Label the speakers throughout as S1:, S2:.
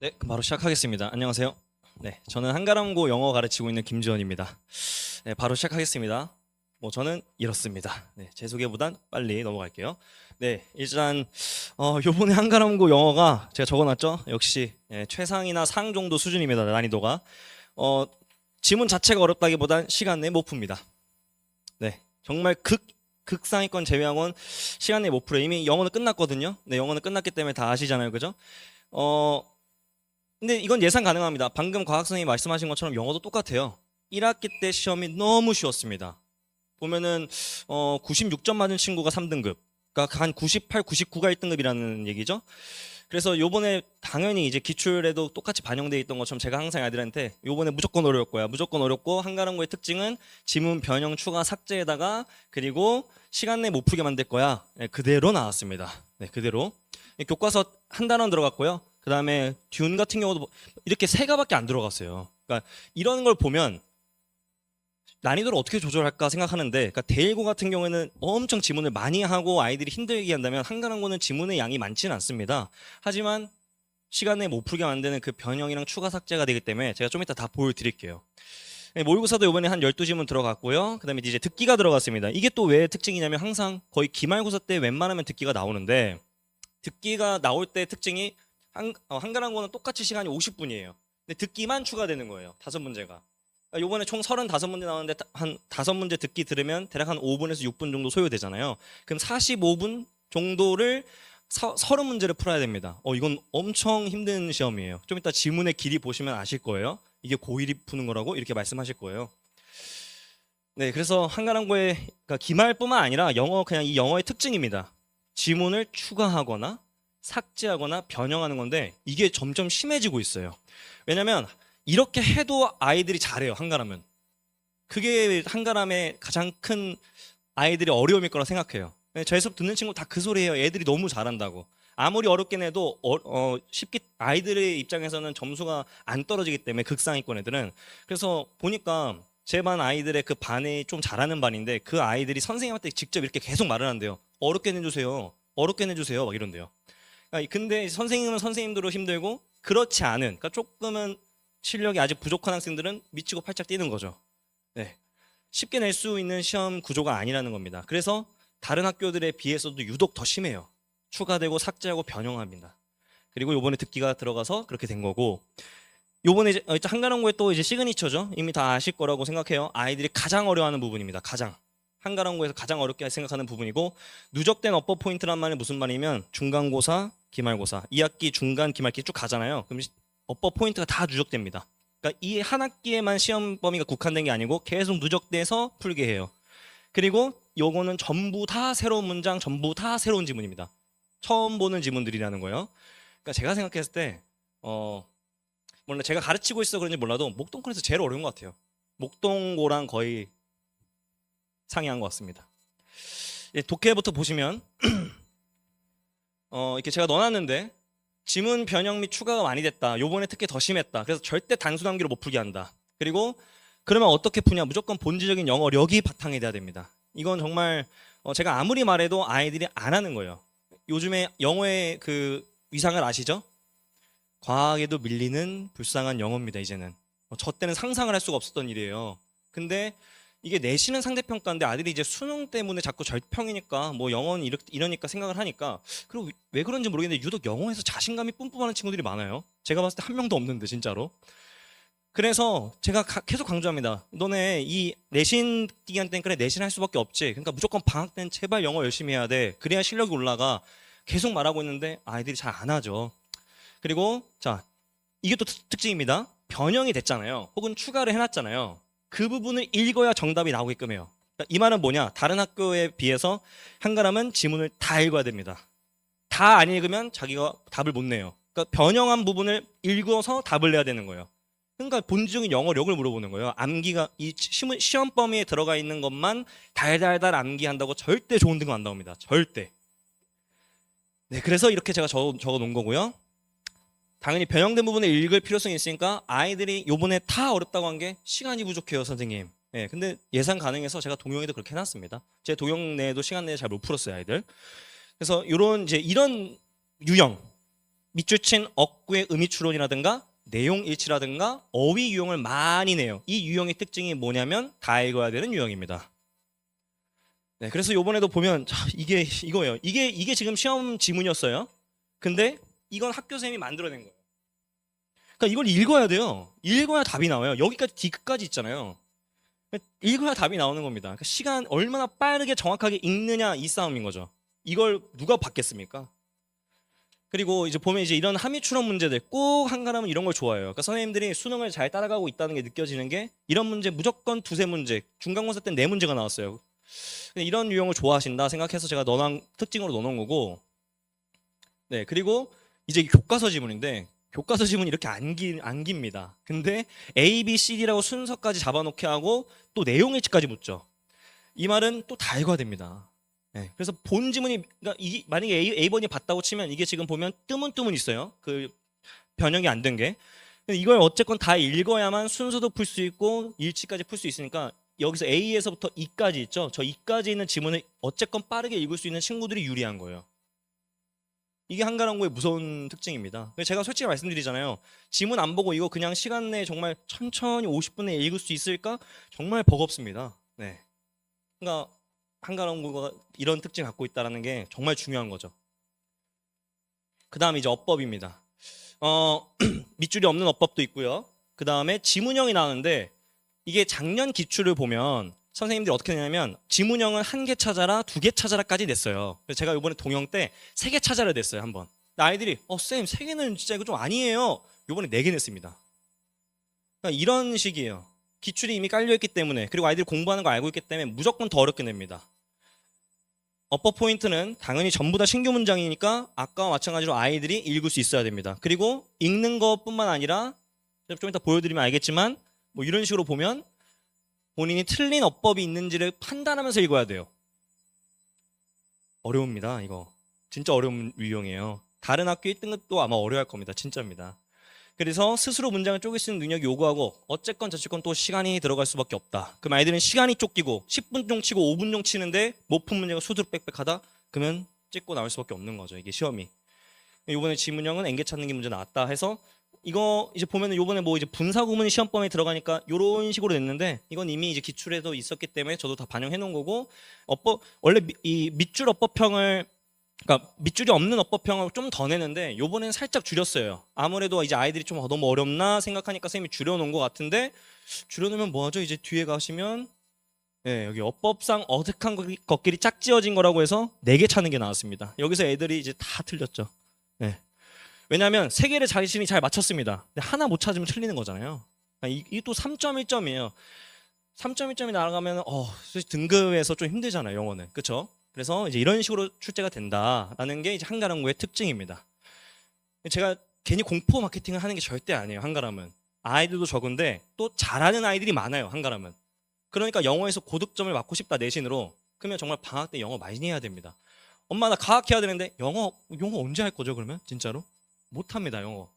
S1: 네, 그럼 바로 시작하겠습니다. 안녕하세요. 네, 저는 한가람고 영어 가르치고 있는 김지원입니다. 네, 바로 시작하겠습니다. 뭐 저는 이렇습니다. 네, 제 소개보단 빨리 넘어갈게요. 네, 일단 어, 요번에 한가람고 영어가 제가 적어놨죠. 역시 예, 최상이나 상 정도 수준입니다. 난이도가 어, 지문 자체가 어렵다기보단 시간 내에 못 풉니다. 네, 정말 극 극상위권 제외하고는 시간 내에 못 풀어요. 이미 영어는 끝났거든요. 네, 영어는 끝났기 때문에 다 아시잖아요, 그죠? 어, 근데 이건 예상 가능합니다. 방금 과학 선생님이 말씀하신 것처럼 영어도 똑같아요. 1학기 때 시험이 너무 쉬웠습니다. 보면은 어 96점 맞은 친구가 3등급. 그러니까 한 98, 99가 1등급이라는 얘기죠. 그래서 요번에 당연히 이제 기출에도 똑같이 반영돼 있던 것처럼 제가 항상 아이들한테 요번에 무조건 어려울 거야. 무조건 어렵고 한가람고의 특징은 지문 변형 추가 삭제에다가 그리고 시간 내에 못 풀게 만들 거야. 네, 그대로 나왔습니다. 네, 그대로. 교과서 한 단원 들어갔고요. 그 다음에 듄 같은 경우도 뭐 이렇게 세 가밖에 안 들어갔어요. 그러니까 이런 걸 보면 난이도를 어떻게 조절할까 생각하는데, 그러니까 대일고 같은 경우에는 엄청 지문을 많이 하고 아이들이 힘들게 한다면 한가람고는 지문의 양이 많지는 않습니다. 하지만 시간에 못 풀게 만드는 그 변형이랑 추가 삭제가 되기 때문에 제가 좀 이따 다 보여드릴게요. 네, 모의고사도 이번에 한 12지문 들어갔고요. 그 다음에 이제 듣기가 들어갔습니다. 이게 또 왜 특징이냐면 항상 거의 기말고사 때 웬만하면 듣기가 나오는데 듣기가 나올 때 특징이 한, 어, 한가람고는 똑같이 시간이 50분이에요. 근데 듣기만 추가되는 거예요. 다섯 문제가. 그러니까 요번에 총 35문제 나왔는데 다- 한 다섯 문제 듣기 들으면 대략 한 5분에서 6분 정도 소요되잖아요. 그럼 45분 정도를 서, 30문제를 풀어야 됩니다. 어, 이건 엄청 힘든 시험이에요. 좀 이따 지문의 길이 보시면 아실 거예요. 이게 고1이 푸는 거라고 이렇게 말씀하실 거예요. 네, 그래서 한가람고의 그러니까 기말뿐만 아니라 영어 그냥 이 영어의 특징입니다. 지문을 추가하거나 삭제하거나 변형하는 건데 이게 점점 심해지고 있어요. 왜냐면 이렇게 해도 아이들이 잘해요. 한가람은. 그게 한가람의 가장 큰 아이들의 어려움일 거라 생각해요. 네, 저희 수업 듣는 친구 다 그 소리예요. 애들이 너무 잘한다고. 아무리 어렵긴 해도 어, 어, 쉽게 아이들의 입장에서는 점수가 안 떨어지기 때문에 극상위권 애들은 그래서 보니까 제 반 아이들의 그 반이 좀 잘하는 반인데 그 아이들이 선생님한테 직접 이렇게 계속 말을 한대요. 어렵게 내주세요. 어렵게 내주세요. 막 이런대요. 그러니까 근데 선생님은 선생님대로 힘들고 그렇지 않은 그러니까 조금은 실력이 아직 부족한 학생들은 미치고 팔짝 뛰는 거죠. 네. 쉽게 낼 수 있는 시험 구조가 아니라는 겁니다. 그래서 다른 학교들에 비해서도 유독 더 심해요. 추가되고 삭제하고 변형합니다. 그리고 요번에 듣기가 들어가서 그렇게 된 거고 요번에 이제 어, 한가람고에 또 이제 시그니처죠. 이미 다 아실 거라고 생각해요. 아이들이 가장 어려워하는 부분입니다. 가장 한가람고에서 가장 어렵게 생각하는 부분이고 누적된 업보 포인트란 말이 무슨 말이면 중간고사, 기말고사, 2학기 중간 기말기 쭉 가잖아요. 그럼 시- 업보 포인트가 다 누적됩니다. 그러니까 이 한 학기에만 시험 범위가 국한된 게 아니고 계속 누적돼서 풀게 해요. 그리고 요거는 전부 다 새로운 문장, 전부 다 새로운 지문입니다. 처음 보는 지문들이라는 거예요. 그러니까 제가 생각했을 때 어, 몰라 제가 가르치고 있어 그런지 몰라도 목동권에서 제일 어려운 것 같아요. 목동고랑 거의 상이한 것 같습니다. 예, 독해부터 보시면 어, 이렇게 제가 넣어놨는데 지문 변형 및 추가가 많이 됐다. 요번에 특히 더 심했다. 그래서 절대 단순 암기로 못 풀게 한다. 그리고 그러면 어떻게 푸냐? 무조건 본질적인 영어력이 바탕이 돼야 됩니다. 이건 정말 어, 제가 아무리 말해도 아이들이 안 하는 거예요. 요즘에 영어의 그 위상을 아시죠? 과학에도 밀리는 불쌍한 영어입니다. 이제는 어, 저 때는 상상을 할 수가 없었던 일이에요. 근데 이게 내신은 상대평가인데 아들이 이제 수능 때문에 자꾸 절평이니까 뭐 영어는 이렇, 이러니까 생각을 하니까 그리고 왜 그런지 모르겠는데 유독 영어에서 자신감이 뿜뿜하는 친구들이 많아요. 제가 봤을 때 한 명도 없는데 진짜로. 그래서 제가 가- 계속 강조합니다. 너네 이 내신 기간 때는 그래 내신 할 수밖에 없지. 그러니까 무조건 방학 때는 제발 영어 열심히 해야 돼. 그래야 실력이 올라가. 계속 말하고 있는데 아이들이 잘 안 하죠. 그리고 자 이게 또 특- 특징입니다. 변형이 됐잖아요. 혹은 추가를 해놨잖아요. 그 부분을 읽어야 정답이 나오게끔 해요. 그러니까 이 말은 뭐냐? 다른 학교에 비해서 한가람은 지문을 다 읽어야 됩니다. 다 안 읽으면 자기가 답을 못 내요. 그러니까 변형한 부분을 읽어서 답을 내야 되는 거예요. 그러니까 본질적인 영어력을 물어보는 거예요. 암기가 이 시험, 범위에 들어가 있는 것만 달달달 암기한다고 절대 좋은 등급 안 나옵니다. 절대. 네, 그래서 이렇게 제가 적어 놓은 거고요. 당연히 변형된 부분을 읽을 필요성이 있으니까 아이들이 요번에 다 어렵다고 한 게 시간이 부족해요, 선생님. 예, 근데 예상 가능해서 제가 동영에도 그렇게 해놨습니다. 제 동영 내에도 시간 내에 잘 못 풀었어요, 아이들. 그래서 이런 이제 이런 유형 밑줄 친 억구의 의미 추론이라든가 내용 일치라든가 어휘 유형을 많이 내요. 이 유형의 특징이 뭐냐면 다 읽어야 되는 유형입니다. 네, 그래서 요번에도 보면 자, 이게 이거예요. 이게 이게 지금 시험 지문이었어요. 근데 이건 학교 선생님이 만들어낸 거예요. 그러니까 이걸 읽어야 돼요. 읽어야 답이 나와요. 여기까지 뒤끝까지 있잖아요. 읽어야 답이 나오는 겁니다. 그러니까 시간 얼마나 빠르게 정확하게 읽느냐 이 싸움인 거죠. 이걸 누가 받겠습니까? 그리고 이제 보면 이제 이런 함의 추론 문제들 꼭 한가람은 이런 걸 좋아해요. 그러니까 선생님들이 수능을 잘 따라가고 있다는 게 느껴지는 게 이런 문제 무조건 두세 문제, 중간고사 때는 네 문제가 나왔어요. 이런 유형을 좋아하신다 생각해서 제가 넣어놓은 특징으로 넣어놓은 거고, 네 그리고 이제 교과서 지문인데 교과서 지문 이렇게 안, 기, 안 깁니다. 근데 A, B, C, D라고 순서까지 잡아놓게 하고 또 내용 일치까지 묻죠. 이 말은 또 다 읽어야 됩니다. 네, 그래서 본 지문이 그러니까 이, 만약에 A, A번이 봤다고 치면 이게 지금 보면 뜨문뜨문 있어요. 그 변형이 안 된 게. 이걸 어쨌건 다 읽어야만 순서도 풀 수 있고 일치까지 풀 수 있으니까 여기서 A에서부터 E까지 있죠. 저 E까지 있는 지문을 어쨌건 빠르게 읽을 수 있는 친구들이 유리한 거예요. 이게 한가랑고의 무서운 특징입니다. 제가 솔직히 말씀드리잖아요. 지문 안 보고 이거 그냥 시간 내에 정말 천천히 50분에 읽을 수 있을까? 정말 버겁습니다. 네. 그러니까 한가랑고가 이런 특징 갖고 있다는 게 정말 중요한 거죠. 그 다음에 이제 어법입니다. 어, 밑줄이 없는 어법도 있고요. 그 다음에 지문형이 나오는데 이게 작년 기출을 보면 선생님들이 어떻게 내냐면 지문형은 한 개 찾아라, 두 개 찾아라까지 냈어요. 그래서 제가 이번에 동영 때 세 개 찾아라 냈어요 한번. 아이들이 어 쌤, 세 개는 진짜 이거 좀 아니에요. 이번에 네 개 냈습니다. 그러니까 이런 식이에요. 기출이 이미 깔려 있기 때문에 그리고 아이들이 공부하는 거 알고 있기 때문에 무조건 더 어렵게 냅니다. 어퍼 포인트는 당연히 전부 다 신규 문장이니까 아까와 마찬가지로 아이들이 읽을 수 있어야 됩니다. 그리고 읽는 것뿐만 아니라 좀 이따 보여드리면 알겠지만 뭐 이런 식으로 보면 본인이 틀린 어법이 있는지를 판단하면서 읽어야 돼요. 어려웁니다, 이거. 진짜 어려운 유형이에요. 다른 학교 1등급도 아마 어려워할 겁니다. 진짜입니다. 그래서 스스로 문장을 쪼갤 수 있는 능력이 요구하고 어쨌건 저쨌건 또 시간이 들어갈 수밖에 없다. 그럼 아이들은 시간이 쫓기고 10분 종 치고 5분 종 치는데 못 푼 문제가 수두룩 빽빽하다? 그러면 찍고 나올 수밖에 없는 거죠. 이게 시험이. 이번에 지문형은 앵개 찾는 게 문제 나왔다 해서 이거 이제 보면은 요번에 뭐 이제 분사 구문이 시험범위에 들어가니까 요런 식으로 냈는데 이건 이미 이제 기출에도 있었기 때문에 저도 다 반영해 놓은 거고 어법 원래 미- 이 밑줄 어법형을 그러니까 밑줄이 없는 어법형을 좀 더 내는데 요번엔 살짝 줄였어요. 아무래도 이제 아이들이 좀 어, 너무 어렵나 생각하니까 선생님이 줄여 놓은 것 같은데 줄여 놓으면 뭐 하죠? 이제 뒤에 가시면 네, 여기 어법상 어색한 것- 것끼리 짝지어진 거라고 해서 네개 찾는 게 나왔습니다. 여기서 애들이 이제 다 틀렸죠. 네. 왜냐하면 세 개를 자신이 잘 맞췄습니다. 근데 하나 못 찾으면 틀리는 거잖아요. 그러니까 이게 또 3.1점이에요. 3.1점이 나가면 어, 등급에서 좀 힘들잖아요, 영어는. 그렇죠? 그래서 이제 이런 식으로 출제가 된다라는 게 이제 한가람고의 특징입니다. 제가 괜히 공포 마케팅을 하는 게 절대 아니에요, 한가람은. 아이들도 적은데 또 잘하는 아이들이 많아요, 한가람은. 그러니까 영어에서 고득점을 맞고 싶다 내신으로 그러면 정말 방학 때 영어 많이 해야 됩니다. 엄마 나 과학 해야 되는데 영어 영어 언제 할 거죠, 그러면? 진짜로? 못 합니다, 영어.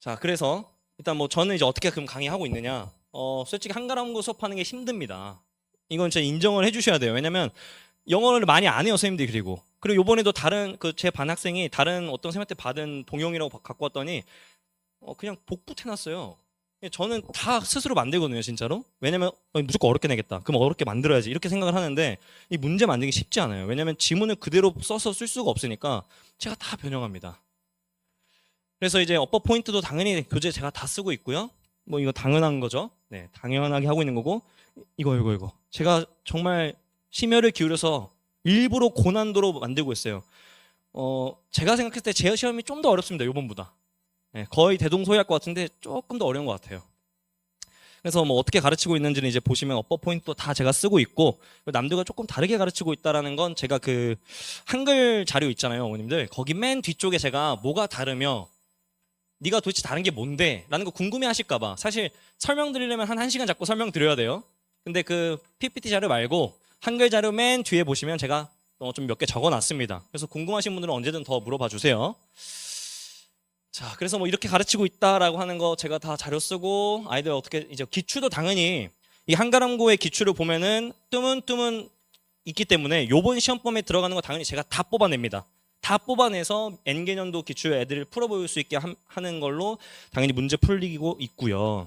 S1: 자, 그래서 일단 뭐 저는 이제 어떻게 그럼 강의하고 있느냐? 어, 솔직히 한가람고 수업하는 게 힘듭니다. 이건 진짜 인정을 해주셔야 돼요. 왜냐면 영어를 많이 안 해요, 선생님들이 그리고. 그리고 요번에도 다른 그 제 반 학생이 다른 어떤 선생님한테 받은 동영이라고 바- 갖고 왔더니 어, 그냥 복붙해놨어요. 저는 다 스스로 만들거든요, 진짜로. 왜냐면 어, 무조건 어렵게 내겠다. 그럼 어렵게 만들어야지 이렇게 생각을 하는데 이 문제 만들기 쉽지 않아요. 왜냐면 지문을 그대로 써서 쓸 수가 없으니까 제가 다 변형합니다. 그래서 이제 어법 포인트도 당연히 교재 제가 다 쓰고 있고요. 뭐 이거 당연한 거죠. 네, 당연하게 하고 있는 거고 이거 이거 이거 제가 정말 심혈을 기울여서 일부러 고난도로 만들고 있어요. 어, 제가 생각했을 때제 시험이 좀 더 어렵습니다. 요번보다. 네, 거의 대동소이할 것 같은데 조금 더 어려운 것 같아요. 그래서 뭐 어떻게 가르치고 있는지는 이제 보시면 어법 포인트도 다 제가 쓰고 있고 남들과 조금 다르게 가르치고 있다라는 건 제가 그 한글 자료 있잖아요, 어머님들. 거기 맨 뒤쪽에 제가 뭐가 다르며 네가 도대체 다른 게 뭔데? 라는 거 궁금해 하실까 봐. 사실 설명드리려면 한 1시간 잡고 설명드려야 돼요. 근데 그 PPT 자료 말고 한글 자료 맨 뒤에 보시면 제가 어, 좀몇 개 적어 놨습니다. 그래서 궁금하신 분들은 언제든 더 물어봐 주세요. 자, 그래서 뭐 이렇게 가르치고 있다라고 하는 거 제가 다 자료 쓰고 아이들 어떻게 이제 기출도 당연히 이 한가람고의 기출을 보면은 뜨문뜨문 있기 때문에 요번 시험 범에 들어가는 거 당연히 제가 다 뽑아냅니다. 다 뽑아내서 N 개년도 기출 애들을 풀어볼 수 있게 함- 하는 걸로 당연히 문제 풀리고 있고요.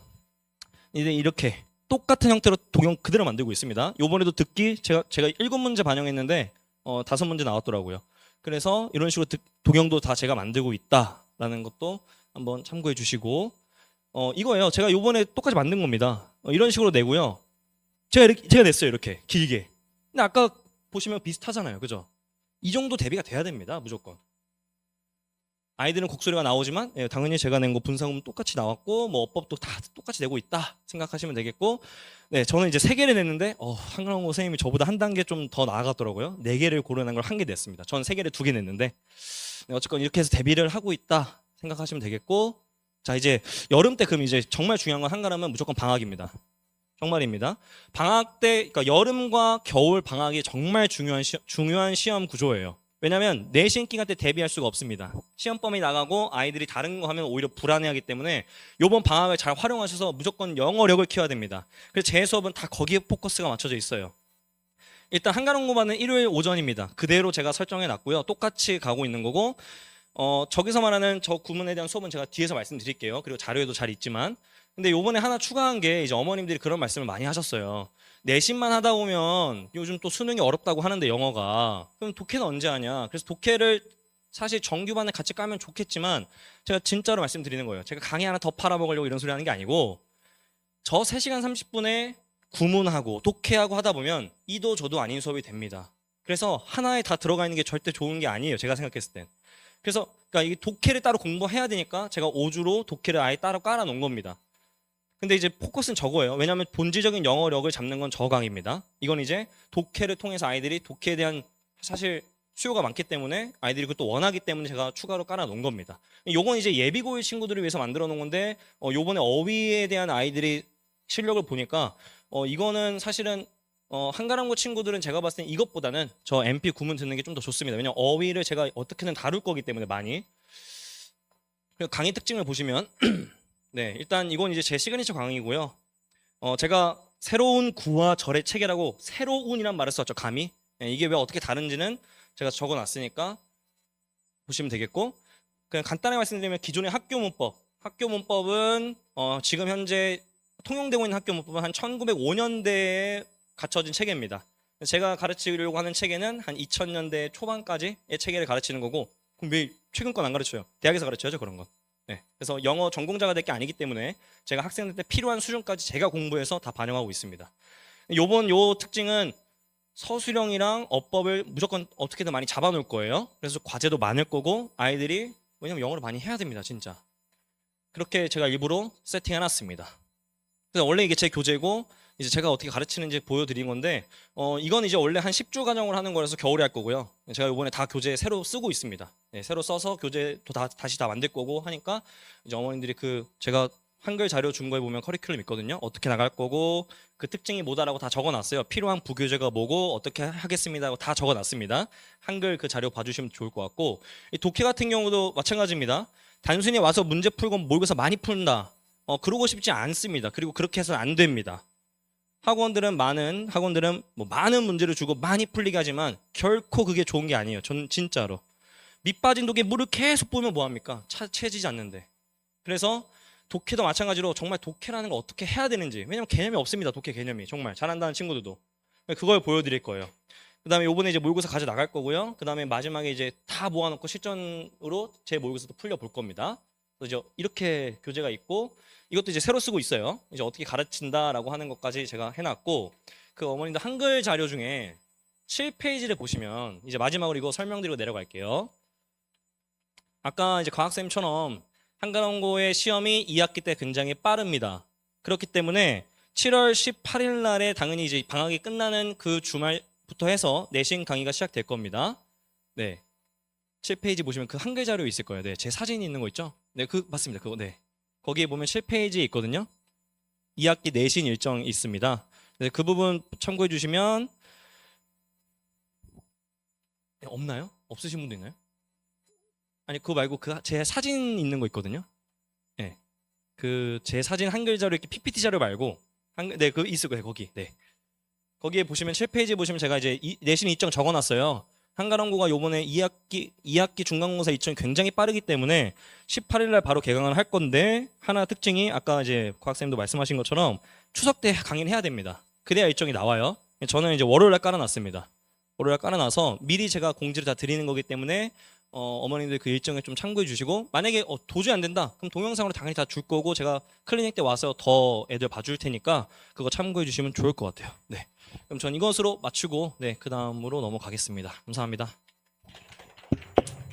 S1: 이제 이렇게 똑같은 형태로 동영 그대로 만들고 있습니다. 요번에도 듣기 제가 제가 일곱 문제 반영했는데 어, 다섯 문제 나왔더라고요. 그래서 이런 식으로 듣- 동영도 다 제가 만들고 있다라는 것도 한번 참고해 주시고 어 이거예요. 제가 요번에 똑같이 만든 겁니다. 어, 이런 식으로 내고요. 제가 이렇게 제가 냈어요. 이렇게 길게. 근데 아까 보시면 비슷하잖아요. 그죠? 이 정도 대비가 돼야 됩니다. 무조건. 아이들은 곡소리가 나오지만 예, 당연히 제가 낸 거 분사금 똑같이 나왔고 뭐 어법도 다 똑같이 내고 있다 생각하시면 되겠고 네 저는 이제 세 개를 냈는데 어, 한강호 선생님이 저보다 한 단계 좀 더 나아갔더라고요 네 개를 고르는 걸한 개 냈습니다 저는 세 개를 두 개 냈는데 네, 어쨌건 이렇게 해서 대비를 하고 있다 생각하시면 되겠고 자 이제 여름 때 그럼 이제 정말 중요한 건 한가람은 무조건 방학입니다 정말입니다 방학 때 그러니까 여름과 겨울 방학이 정말 중요한 시, 중요한 시험 구조예요 왜냐하면 내신 기간 때 대비할 수가 없습니다. 시험 범위 나가고 아이들이 다른 거 하면 오히려 불안해하기 때문에 이번 방학을 잘 활용하셔서 무조건 영어력을 키워야 됩니다. 그래서 제 수업은 다 거기에 포커스가 맞춰져 있어요. 일단 한가론 공부는 일요일 오전입니다. 그대로 제가 설정해 놨고요. 똑같이 가고 있는 거고 어, 저기서 말하는 저 구문에 대한 수업은 제가 뒤에서 말씀드릴게요. 그리고 자료에도 잘 있지만 근데 요번에 하나 추가한 게 이제 어머님들이 그런 말씀을 많이 하셨어요. 내신만 하다 보면 요즘 또 수능이 어렵다고 하는데 영어가 그럼 독해는 언제 하냐? 그래서 독해를 사실 정규반에 같이 까면 좋겠지만 제가 진짜로 말씀드리는 거예요. 제가 강의 하나 더 팔아먹으려고 이런 소리 하는 게 아니고 저 3시간 30분에 구문하고 독해하고 하다 보면 이도 저도 아닌 수업이 됩니다. 그래서 하나에 다 들어가 있는 게 절대 좋은 게 아니에요. 제가 생각했을 땐. 그래서 그러니까 이 독해를 따로 공부해야 되니까 제가 5주로 독해를 아예 따로 깔아 놓은 겁니다. 근데 이제 포커스는 저거예요. 왜냐하면 본질적인 영어력을 잡는 건 저 강의입니다. 이건 이제 독해를 통해서 아이들이 독해에 대한 사실 수요가 많기 때문에 아이들이 그것도 원하기 때문에 제가 추가로 깔아 놓은 겁니다. 요건 이제 예비고일 친구들을 위해서 만들어 놓은 건데 어, 요번에 어휘에 대한 아이들이 실력을 보니까 어, 이거는 사실은 어, 한가람고 친구들은 제가 봤을 때 이것보다는 저 MP 구문 듣는 게 좀 더 좋습니다. 왜냐면 어휘를 제가 어떻게든 다룰 거기 때문에 많이. 강의 특징을 보시면 네, 일단 이건 이제 제 시그니처 강의고요. 어, 제가 새로운 구와 절의 체계라고 새로운이란 말을 썼죠. 감히 네, 이게 왜 어떻게 다른지는 제가 적어놨으니까 보시면 되겠고 그냥 간단하게 말씀드리면 기존의 학교 문법, 학교 문법은 어, 지금 현재 통용되고 있는 학교 문법은 한 1905년대에 갖춰진 체계입니다. 제가 가르치려고 하는 체계는 한 2000년대 초반까지의 체계를 가르치는 거고 그럼 왜 최근 건 안 가르쳐요? 대학에서 가르쳐야죠 그런 건. 네. 그래서 영어 전공자가 될 게 아니기 때문에 제가 학생들 때 필요한 수준까지 제가 공부해서 다 반영하고 있습니다. 요번 요 특징은 서술형이랑 어법을 무조건 어떻게든 많이 잡아놓을 거예요. 그래서 과제도 많을 거고 아이들이 왜냐면 영어를 많이 해야 됩니다, 진짜. 그렇게 제가 일부러 세팅해놨습니다. 그래서 원래 이게 제 교재고 이제 제가 어떻게 가르치는지 보여드린 건데 어 이건 이제 원래 한 10주 과정을 하는 거라서 겨울에 할 거고요. 제가 이번에 다 교재 새로 쓰고 있습니다. 네, 새로 써서 교재도 다 다시 다 만들 거고 하니까 이제 어머님들이 그 제가 한글 자료 준 거에 보면 커리큘럼 있거든요. 어떻게 나갈 거고 그 특징이 뭐다라고 다 적어놨어요. 필요한 부교재가 뭐고 어떻게 하겠습니다 하고 다 적어놨습니다. 한글 그 자료 봐주시면 좋을 것 같고 이 독해 같은 경우도 마찬가지입니다. 단순히 와서 문제 풀고 모의고사 많이 푼다. 어 그러고 싶지 않습니다. 그리고 그렇게 해서는 안 됩니다. 학원들은 많은 학원들은 뭐 많은 문제를 주고 많이 풀리게 하지만 결코 그게 좋은 게 아니에요. 저는 진짜로 밑 빠진 독에 물을 계속 보면 뭐 합니까? 차 채지지 않는데. 그래서 독해도 마찬가지로 정말 독해라는 걸 어떻게 해야 되는지 왜냐면 개념이 없습니다. 독해 개념이 정말 잘한다는 친구들도 그걸 보여드릴 거예요. 그다음에 요번에 이제 모의고사 가져 나갈 거고요. 그다음에 마지막에 이제 다 모아놓고 실전으로 제 모의고사도 풀려 볼 겁니다. 이제 이렇게 교재가 있고 이것도 이제 새로 쓰고 있어요. 이제 어떻게 가르친다라고 하는 것까지 제가 해놨고 그 어머님들 한글 자료 중에 7페이지를 보시면 이제 마지막으로 이거 설명드리고 내려갈게요. 아까 이제 과학쌤처럼 한가원고의 시험이 2학기 때 굉장히 빠릅니다. 그렇기 때문에 7월 18일 날에 당연히 이제 방학이 끝나는 그 주말부터 해서 내신 강의가 시작될 겁니다. 네. 7페이지 보시면 그 한글 자료 있을 거예요. 네. 제 사진이 있는 거 있죠? 네, 그 맞습니다. 그거 네. 거기에 보면 7페이지 있거든요. 2학기 내신 일정이 있습니다. 네, 그 부분 참고해 주시면 네, 없나요? 없으신 분도 있나요? 아니 그거 말고 그 제 사진 있는 거 있거든요. 네. 그 제 사진 한 글 자료 이렇게 PPT 자료 말고 한글 네그 있을 거예요 거기. 네. 거기에 보시면 7페이지 보시면 제가 이제 이, 내신 일정 적어놨어요. 한가람고가 요번에 2학기 2학기 중간고사 일정이 굉장히 빠르기 때문에 18일 날 바로 개강을 할 건데 하나 특징이 아까 이제 과학쌤도 말씀하신 것처럼 추석 때 강의를 해야 됩니다. 그래야 일정이 나와요. 저는 이제 월요일 날 깔아놨습니다. 월요일 날 깔아놔서 미리 제가 공지를 다 드리는 거기 때문에 어, 어머님들 그 일정에 좀 참고해 주시고 만약에 어, 도저히 안 된다 그럼 동영상으로 당연히 다 줄 거고 제가 클리닉 때 와서 더 애들 봐줄 테니까 그거 참고해 주시면 좋을 것 같아요. 네. 그럼 전 이것으로 마치고 네, 그 다음으로 넘어가겠습니다. 감사합니다.